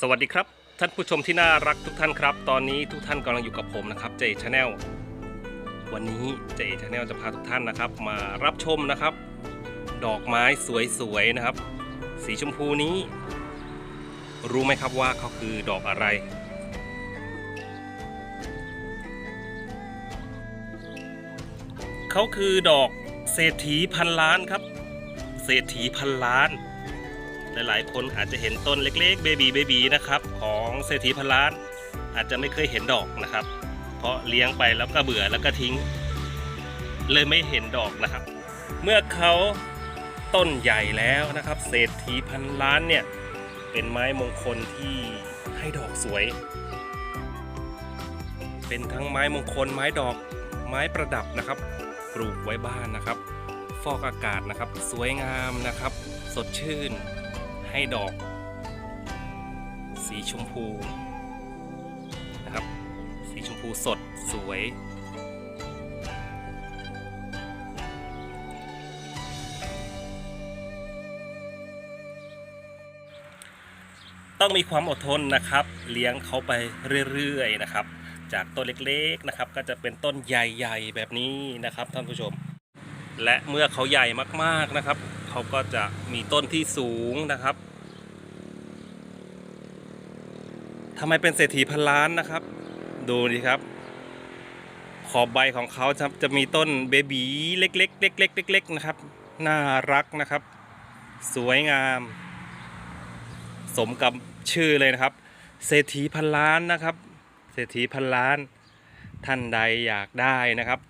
สวัสดีครับท่านผู้ชมที่น่ารักทุกท่านครับ ตอนนี้ทุกท่านกำลังอยู่กับผมนะครับเจชาแนลวันนี้เจชาแนลจะพาทุกท่านนะครับ มารับชมนะครับ ดอกไม้สวยๆนะครับ สีชมพูนี้ รู้ไหมครับว่าเขาคือดอกอะไร เขาคือดอกเศรษฐีพันล้านครับ เศรษฐีพันล้าน หลายๆ คนอาจจะเห็นต้นเล็กๆเบบีเบบีนะครับของเศรษฐีพันล้าน อาจจะไม่เคยเห็นดอกนะครับ เพราะเลี้ยงไปแล้วก็เบื่อแล้วก็ทิ้ง เลยไม่เห็นดอกนะครับ เมื่อเขาต้นใหญ่แล้วนะครับ เศรษฐีพันล้านเนี่ยเป็นไม้มงคลที่ให้ดอกสวย เป็นทั้งไม้มงคลไม้ดอกไม้ประดับนะครับปลูกไว้บ้านนะครับ ฟอกอากาศนะครับ สวยงามนะครับ สดชื่น ให้ดอก สีชมพูนะครับ สีชมพูสดสวยต้องมีความอดทนนะครับ เลี้ยงเขาไปเรื่อยๆนะครับ จากต้นเล็กๆนะครับ ก็จะเป็นต้นใหญ่ๆแบบนี้นะครับท่านผู้ชม และเมื่อเขาใหญ่มากๆนะครับ เขาก็จะมีต้นที่สูงนะครับทำไมเป็นเศรษฐีพันล้านนะครับ ดูดิครับ ขอบใบของเขาจะจะมีต้นเบบีเล็กๆเล็กๆเล็กๆนะครับ น่ารักนะครับ สวยงาม สมกับชื่อเลยนะครับ เศรษฐีพันล้านนะครับ เศรษฐีพันล้าน ท่านใดอยากได้นะครับ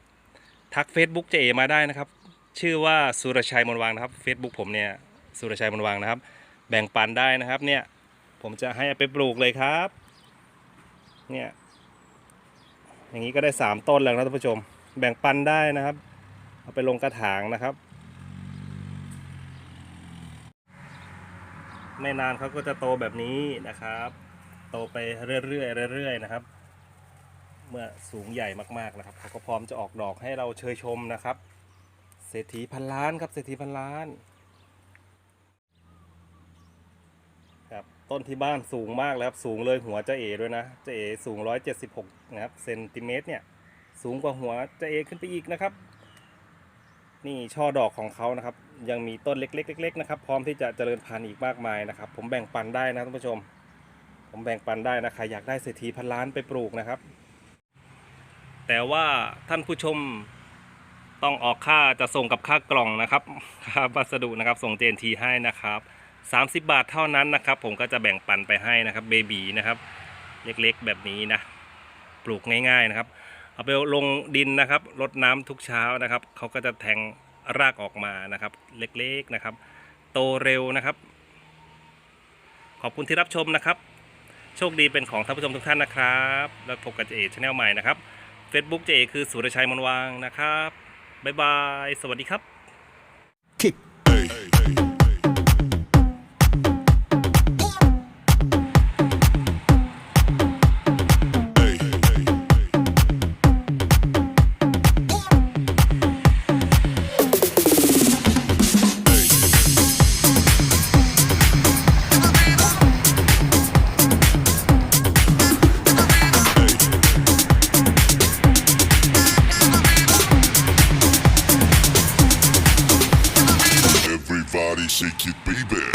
ทัก Facebook เจเอมาได้นะครับ ชื่อว่าสุรชัยมนวังนะครับ Facebook ผมเนี่ยสุรชัยมนวังนะครับ แบ่งปันได้นะครับเนี่ยผมจะให้ไปปลูกเลยครับเนี่ยอย่างนี้ก็ได้ 3 ต้นแล้วนะท่านผู้ชม แบ่งปันได้นะครับ เอาไปลงกระถางนะครับ ไม่นานเขาก็จะโตแบบนี้นะครับ โตไปเรื่อยๆเรื่อยๆนะครับ เมื่อสูงใหญ่มากๆนะครับเขาก็พร้อมจะออกดอกให้เราเชยชมนะครับ ศรษฐีพันล้านครับเศรษฐีพันล้านครับต้นที่บ้านสูงมากแล้วสูงเลยหัวเจ้าเอด้วยนะเจ้าเอสูง 176 นะครับเซนติเมตรเนี่ยสูงกว่าหัวเจ้าเอขึ้นไปอีกนะครับ นี่ช่อดอกของเขานะครับ ยังมีต้นเล็กๆเล็กๆนะครับ พร้อมที่จะเจริญพันธุ์อีกมากมายนะครับ ผมแบ่งปันได้นะท่านผู้ชม ผมแบ่งปันได้นะใครอยากได้เศรษฐีพันล้านไปปลูกนะครับ แต่ว่าท่านผู้ชม ต้องออกค่าจะส่งกับค่ากล่องนะครับค่าวัสดุนะครับส่งเจนทีให้นะครับ 30 บาทเท่านั้นนะครับ ผมก็จะแบ่งปันไปให้นะครับเบบีนะครับ เล็กๆแบบนี้นะ ปลูกง่ายๆนะครับ เอาไปลงดินนะครับรดน้ำทุกเช้านะครับเขาก็จะแทงรากออกมานะครับ เล็กๆนะครับ โตเร็วนะครับ ขอบคุณที่รับชมนะครับ โชคดีเป็นของท่านผู้ชมทุกท่านนะครับ แล้วพบกับเจเอชาแนลใหม่นะครับ Facebook เจเอคือสุรชัยมนวางนะครับ บ๊ายบาย สวัสดีครับ shake it, baby.